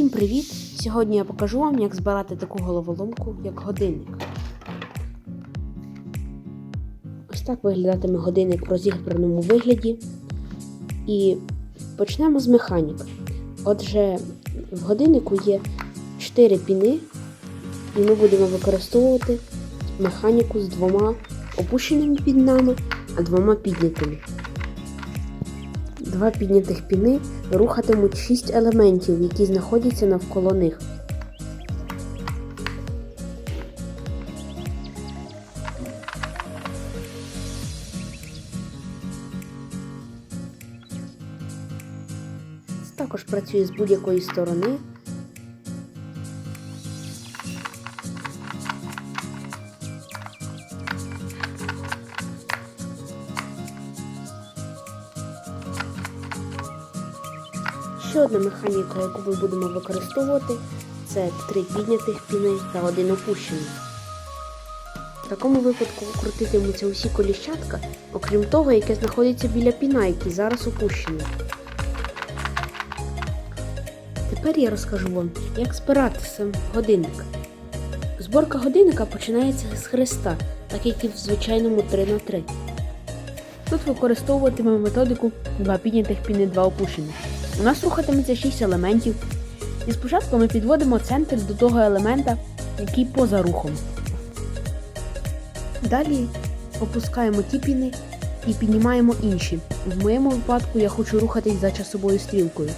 Усім привіт! Сьогодні я покажу вам, як збирати таку головоломку, як годинник. Ось так виглядатиме годинник в розіграному вигляді. І почнемо з механік. Отже, в годиннику є 4 піни, і ми будемо використовувати механіку з двома опущеними пінами, а двома піднятими. Два піднятих піни рухатимуть шість елементів, які знаходяться навколо них. Також працює з будь-якої сторони. Одна механіка, яку ми будемо використовувати, це три піднятих піни та один опущений. В такому випадку крутитимуться усі коліщатка, окрім того, яке знаходиться біля піна, який зараз опущений. Тепер я розкажу вам, як збирати сам годинник. Зборка годинника починається з хреста, так як і в звичайному 3х3. Тут використовуватимемо методику 2 піднятих піни 2 опущених. У нас рухатиметься 6 елементів. І спочатку ми підводимо центр до того елемента, який поза рухом. Далі опускаємо ті піни і піднімаємо інші. В моєму випадку я хочу рухатись за часовою стрілкою.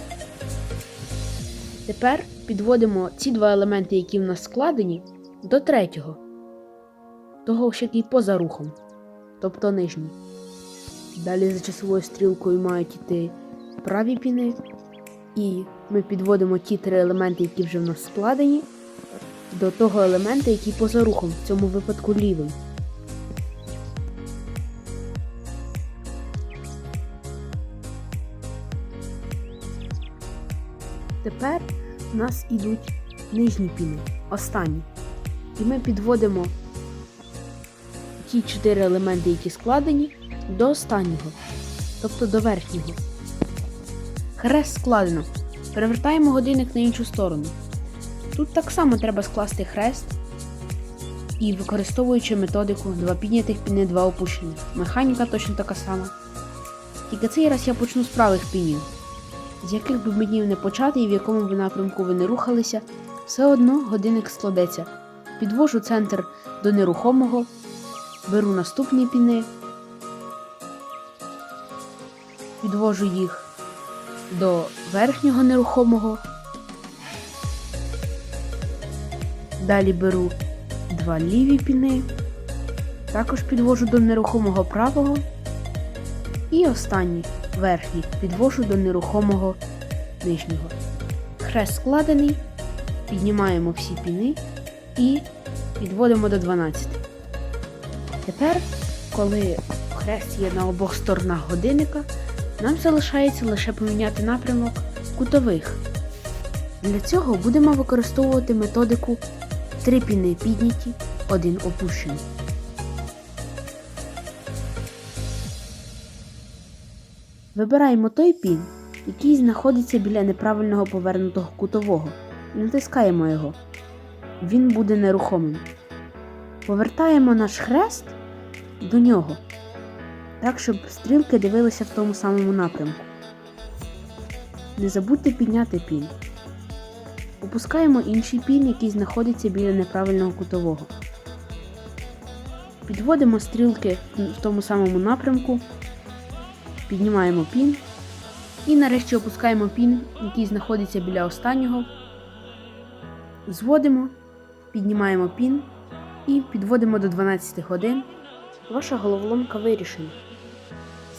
Тепер підводимо ці два елементи, які в нас складені, до третього, того, що який поза рухом, тобто нижній. Далі за часовою стрілкою мають йти праві піни, і ми підводимо ті три елементи, які вже в нас складені, до того елемента, який поза рухом, в цьому випадку лівий. Тепер у нас ідуть нижні піни, останні. І ми підводимо ті чотири елементи, які складені, до останнього, тобто до верхнього. Хрест складено. Перевертаємо годинник на іншу сторону. Тут так само треба скласти хрест і використовуючи методику 2 піднятих піни, 2 опущених. Механіка точно така сама. Тільки цей раз я почну з правих пінів. З яких би бинів не почати і в якому б напрямку ви не рухалися, все одно годинник складеться. Підвожу центр до нерухомого, беру наступні піни, підвожу їх до верхнього нерухомого. Далі беру два ліві піни, також підвожу до нерухомого правого. І останній верхній підвожу до нерухомого нижнього. Хрест складений, піднімаємо всі піни і підводимо до 12. Тепер, коли хрест є на обох сторонах годинника, нам залишається лише поміняти напрямок кутових. Для цього будемо використовувати методику 3 піни підняті, 1 опущений. Вибираємо той пін, який знаходиться біля неправильного повернутого кутового, натискаємо його. Він буде нерухомим. Повертаємо наш хрест до нього, так, щоб стрілки дивилися в тому самому напрямку. Не забудьте підняти пін. Опускаємо інший пін, який знаходиться біля неправильного кутового. Підводимо стрілки в тому самому напрямку, піднімаємо пін і нарешті опускаємо пін, який знаходиться біля останнього. Зводимо, піднімаємо пін і підводимо до 12 годин. Ваша головоломка вирішена.